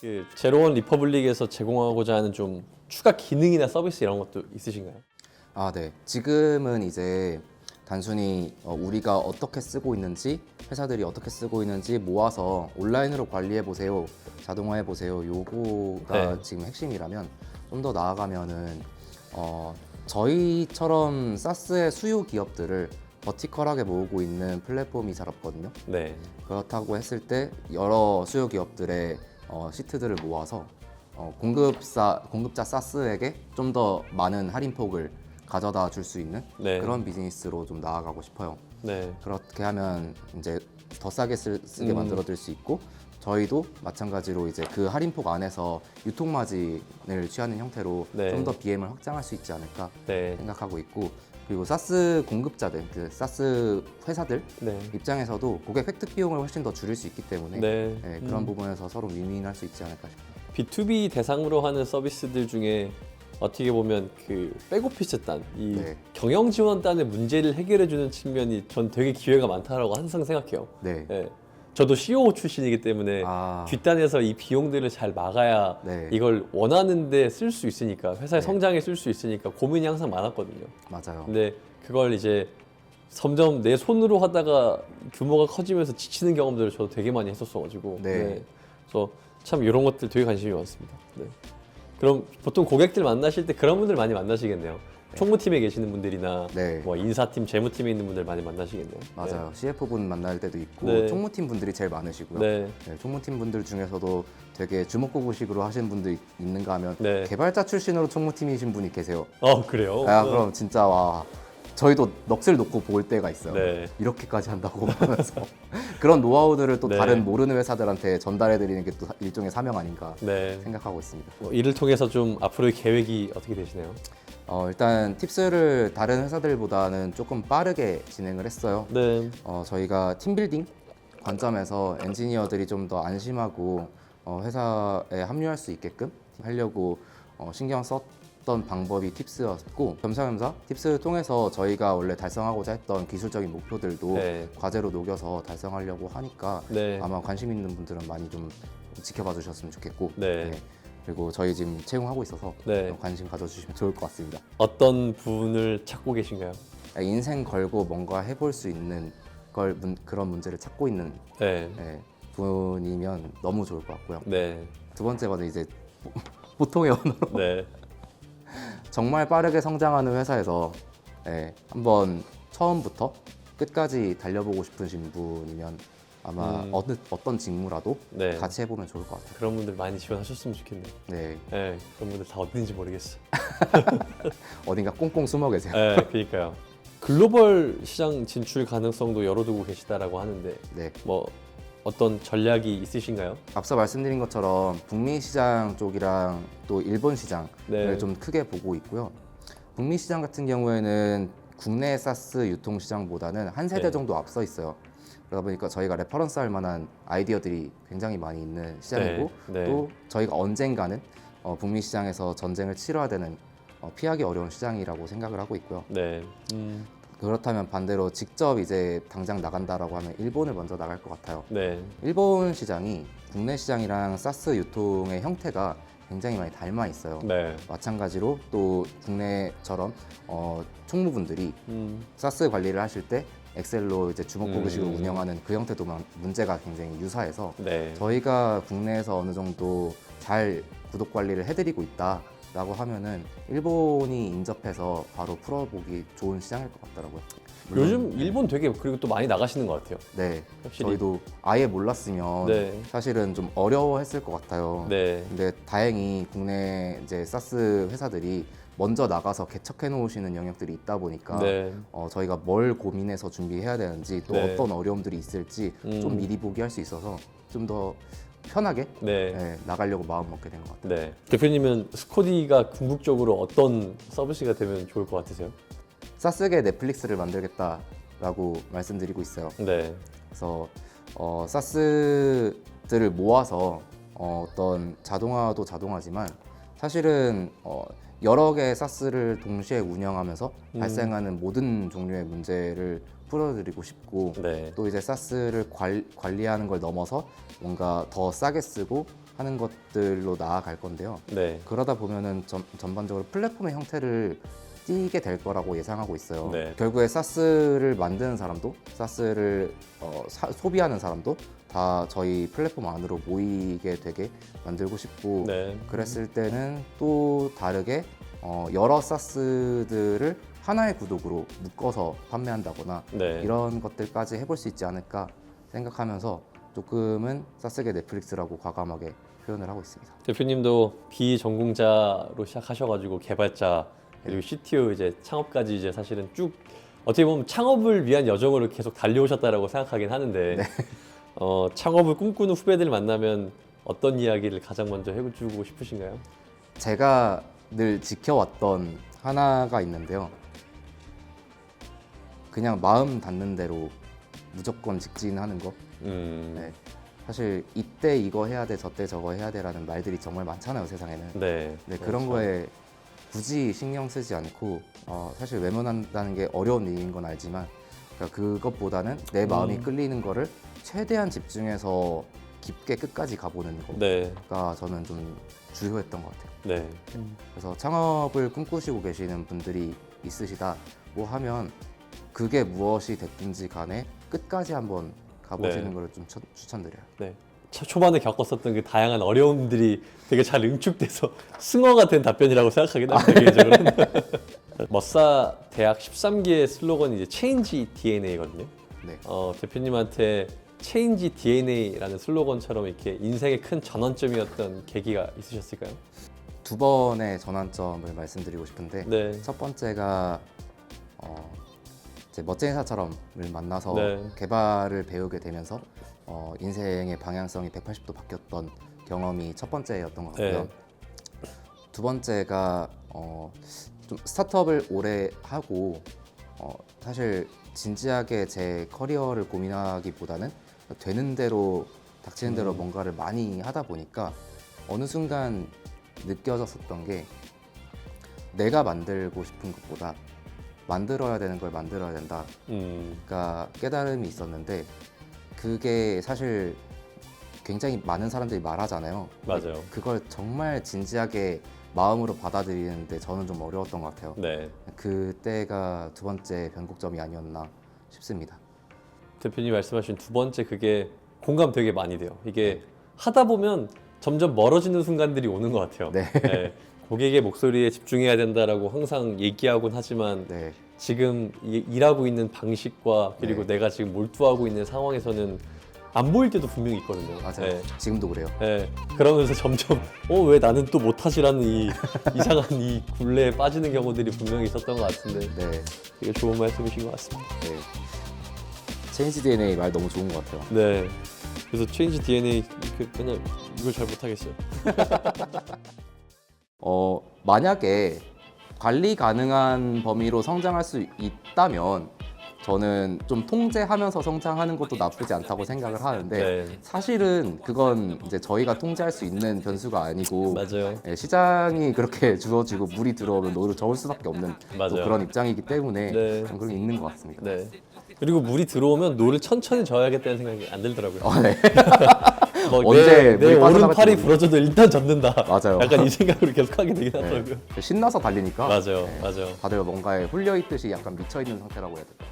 그 제로원 리퍼블릭에서 제공하고자 하는 좀 추가 기능이나 서비스 이런 것도 있으신가요? 아, 네. 지금은 이제 단순히 어, 우리가 어떻게 쓰고 있는지, 회사들이 어떻게 쓰고 있는지 모아서 온라인으로 관리해 보세요, 자동화해 보세요. 요거가 네. 지금 핵심이라면 좀 더 나아가면은 어, 저희처럼 사스의 수요 기업들을 버티컬하게 모으고 있는 플랫폼이 잘 없거든요. 네. 그렇다고 했을 때 여러 수요 기업들의 어, 시트들을 모아서 어, 공급사 공급자 사스에게 좀 더 많은 할인폭을 가져다 줄 수 있는 네. 그런 비즈니스로 좀 나아가고 싶어요. 네. 그렇게 하면 이제 더 싸게 쓸, 쓰게 음. 만들어 드릴 수 있고 저희도 마찬가지로 이제 그 할인폭 안에서 유통 마진을 취하는 형태로 네. 좀 더 BM을 확장할 수 있지 않을까 네. 생각하고 있고 그리고 사스 공급자들 그 사스 회사들 네. 입장에서도 고객 획득 비용을 훨씬 더 줄일 수 있기 때문에 네. 네, 그런 부분에서 서로 윈윈할 수 있지 않을까 싶어요. B2B 대상으로 하는 서비스들 중에 어떻게 보면 그 백오피스 단, 이 네. 경영 지원단의 문제를 해결해 주는 측면이 전 되게 기회가 많다라고 항상 생각해요. 네. 예. 저도 CEO 출신이기 때문에 아, 뒷단에서 이 비용들을 잘 막아야 네. 이걸 원하는데 쓸 수 있으니까 회사의 네. 성장에 쓸 수 있으니까 고민이 항상 많았거든요. 맞아요. 근데 그걸 이제 점점 내 손으로 하다가 규모가 커지면서 지치는 경험들을 저도 되게 많이 했었어가지고 네. 그래서 참 이런 것들 되게 관심이 많습니다. 네. 그럼 보통 고객들 만나실 때 그런 분들 많이 만나시겠네요. 총무팀에 계시는 분들이나 네. 뭐 인사팀, 재무팀에 있는 분들 많이 만나시겠네요. 맞아요. CF 분 만날 때도 있고 네. 총무팀 분들이 제일 많으시고요. 네. 네, 총무팀 분들 중에서도 되게 주먹구구식으로 하시는 분들 있- 있는가 하면 네. 개발자 출신으로 총무팀이신 분이 계세요. 어 그래요? 아, 그럼 진짜 와 저희도 넋을 놓고 볼 때가 있어요. 네. 이렇게까지 한다고 하면서 그런 노하우들을 또 네. 다른 모르는 회사들한테 전달해 드리는 게 또 일종의 사명 아닌가 네. 생각하고 있습니다. 뭐 이를 통해서 좀 앞으로의 계획이 어떻게 되시나요? 어, 일단 팁스를 다른 회사들보다는 조금 빠르게 진행을 했어요. 네. 어, 저희가 팀빌딩 관점에서 엔지니어들이 좀 더 안심하고 어, 회사에 합류할 수 있게끔 하려고 어, 신경 썼던 방법이 팁스였고 겸사겸사 팁스를 통해서 저희가 원래 달성하고자 했던 기술적인 목표들도 네. 과제로 녹여서 달성하려고 하니까 네. 아마 관심 있는 분들은 많이 좀 지켜봐 주셨으면 좋겠고 네. 그리고 저희 지금 채용하고 있어서 네. 좀 관심 가져주시면 좋을 것 같습니다. 어떤 분을 찾고 계신가요? 인생 걸고 뭔가 해볼 수 있는 걸 문- 그런 문제를 찾고 있는 네. 네, 분이면 너무 좋을 것 같고요. 네. 두 번째 거는 이제 보통의 언어로 네. 정말 빠르게 성장하는 회사에서 네, 한번 처음부터 끝까지 달려보고 싶으신 분이면 아마 음. 어느 어떤 직무라도 네. 같이 해보면 좋을 것 같아요. 그런 분들 많이 지원하셨으면 좋겠네요. 네, 네. 그런 분들 다 어딘지 모르겠어. 어딘가 꽁꽁 숨어 계세요. 네. 그러니까요. 글로벌 시장 진출 가능성도 열어두고 계시다라고 하는데 네, 뭐 어떤 전략이 있으신가요? 앞서 말씀드린 것처럼 북미 시장 쪽이랑 또 일본 시장을 네. 좀 크게 보고 있고요. 북미 시장 같은 경우에는 국내 사스 유통 시장보다는 한 세대 네. 정도 앞서 있어요. 그러다 보니까 저희가 레퍼런스 할 만한 아이디어들이 굉장히 많이 있는 시장이고 네, 네. 또 저희가 언젠가는 어, 북미 시장에서 전쟁을 치러야 되는 어, 피하기 어려운 시장이라고 생각을 하고 있고요. 네. 음, 그렇다면 반대로 직접 이제 당장 나간다라고 하면 일본을 먼저 나갈 것 같아요. 네. 일본 시장이 국내 시장이랑 사스 유통의 형태가 굉장히 많이 닮아 있어요. 네. 마찬가지로 또 국내처럼 어, 총무분들이 음, 사스 관리를 하실 때 엑셀로 이제 주먹보기식으로 음. 운영하는 그 형태도 만- 문제가 굉장히 유사해서 네. 저희가 국내에서 어느 정도 잘 구독 관리를 해드리고 있다라고 하면은 일본이 인접해서 바로 풀어보기 좋은 시장일 것 같더라고요. 요즘 일본 되게 그리고 또 많이 나가시는 것 같아요. 네 확실히. 저희도 아예 몰랐으면 네. 사실은 좀 어려워했을 것 같아요. 네. 근데 다행히 국내 이제 사스 회사들이 먼저 나가서 개척해 놓으시는 영역들이 있다 보니까 네. 어, 저희가 뭘 고민해서 준비해야 되는지 또 네. 어떤 어려움들이 있을지 음. 좀 미리 보기 할 수 있어서 좀 더 편하게 네. 네, 나가려고 마음 먹게 된 것 같아요. 네. 대표님은 스코디가 궁극적으로 어떤 서비스가 되면 좋을 것 같으세요? 사스계 넷플릭스를 만들겠다라고 말씀드리고 있어요. 네. 그래서 어, 사스들을 모아서 어, 어떤 자동화도 자동화지만 사실은 어, 여러 개의 사스를 동시에 운영하면서 음. 발생하는 모든 종류의 문제를 풀어드리고 싶고 네. 또 이제 사스를 관, 관리하는 걸 넘어서 뭔가 더 싸게 쓰고 하는 것들로 나아갈 건데요. 네. 그러다 보면은 전, 전반적으로 플랫폼의 형태를 띄게 될 거라고 예상하고 있어요. 네. 결국에 사스를 만드는 사람도, 사스를 어, 사- 소비하는 사람도 다 저희 플랫폼 안으로 모이게 되게 만들고 싶고 네. 그랬을 때는 또 다르게 어, 여러 사스들을 하나의 구독으로 묶어서 판매한다거나 네. 이런 것들까지 해볼 수 있지 않을까 생각하면서 조금은 사스계 넷플릭스라고 과감하게 표현을 하고 있습니다. 대표님도 비전공자로 시작하셔가지고 개발자 그리고 CTO 이제 창업까지 이제 사실은 쭉 어떻게 보면 창업을 위한 여정으로 계속 달려오셨다라고 생각하긴 하는데 어, 창업을 꿈꾸는 후배들 만나면 어떤 이야기를 가장 먼저 해주고 싶으신가요? 제가 늘 지켜왔던 하나가 있는데요. 그냥 마음 닿는 대로 무조건 직진하는 거. 음, 네. 사실 이때 이거 해야 돼, 저때 저거 해야 돼라는 말들이 정말 많잖아요, 세상에는. 네. 네, 그런 그렇죠. 거에 굳이 신경 쓰지 않고 어, 사실 외면한다는 게 어려운 일인 건 알지만 그러니까 그것보다는 내 마음이 음. 끌리는 거를 최대한 집중해서 깊게 끝까지 가보는 거가 네, 저는 좀 주요했던 것 같아요. 네, 그래서 창업을 꿈꾸시고 계시는 분들이 있으시다고 하면 그게 무엇이 됐든지 간에 끝까지 한번 가보시는 네. 걸좀 추천드려요. 네. 초- 초반에 겪었었던 그 다양한 어려움들이 되게 잘 응축돼서 승화가 된 답변이라고 생각하긴 합니다 개인적으로는. 머싸 대학 13기의 슬로건이 이제 Change DNA거든요. 네. 어, 대표님한테 Change DNA라는 슬로건처럼 이렇게 인생의 큰 전환점이었던 계기가 있으셨을까요? 두 번의 전환점을 말씀드리고 싶은데 네, 첫 번째가 어, 제 멋진 회사처럼을 만나서 네. 개발을 배우게 되면서 어, 인생의 방향성이 180도 바뀌었던 경험이 첫 번째였던 것 같고요. 네. 두 번째가 어, 좀 스타트업을 오래 하고 어, 사실 진지하게 제 커리어를 고민하기보다는 되는 대로 닥치는 대로 음. 뭔가를 많이 하다 보니까 어느 순간 느껴졌었던 게 내가 만들고 싶은 것보다 만들어야 되는 걸 만들어야 된다. 음, 그러니까 깨달음이 있었는데 그게 사실 굉장히 많은 사람들이 말하잖아요. 맞아요. 그걸 정말 진지하게 마음으로 받아들이는데 저는 좀 어려웠던 것 같아요. 네. 그때가 두 번째 변곡점이 아니었나 싶습니다. 대표님 말씀하신 두 번째 그게 공감 되게 많이 돼요. 이게 하다 보면 점점 멀어지는 순간들이 오는 것 같아요. 네. 고객의 목소리에 집중해야 된다라고 항상 얘기하곤 하지만 네, 지금 이- 일하고 있는 방식과 그리고 네. 내가 지금 몰두하고 있는 상황에서는 안 보일 때도 분명히 있거든요. 맞아요. 네. 지금도 그래요. 네. 그러면서 점점 어 왜 나는 또 못하지라는 이 이상한 이 굴레에 빠지는 경우들이 분명히 있었던 것 같은데 네, 되게 좋은 말씀이신 것 같습니다. 네. 체인지 DNA 말 너무 좋은 것 같아요. 네. 그래서 체인지 DNA 이렇게 맨날 이걸 잘 못하겠어요. 어, 만약에 관리 가능한 범위로 성장할 수 있다면 저는 좀 통제하면서 성장하는 것도 나쁘지 않다고 생각을 하는데 네. 사실은 그건 이제 저희가 통제할 수 있는 변수가 아니고 맞아요. 예, 시장이 그렇게 주어지고 물이 들어오면 오히려 적을 수밖에 없는 또 맞아요. 그런 입장이기 때문에 네. 좀 그런 게 있는 것 같습니다. 네. 그리고 물이 들어오면 노를 천천히 저어야겠다는 생각이 안 들더라고요. 어, 네. 막 언제 내, 내 물이 빠져나갈지 오른팔이 모르겠- 부러져도 일단 젖는다. 맞아요. 약간 이 생각으로 계속 하게 되긴 하더라고요. 신나서 달리니까 맞아요, 네. 맞아요. 다들 뭔가에 홀려 있듯이 약간 미쳐 있는 상태라고 해야 될까?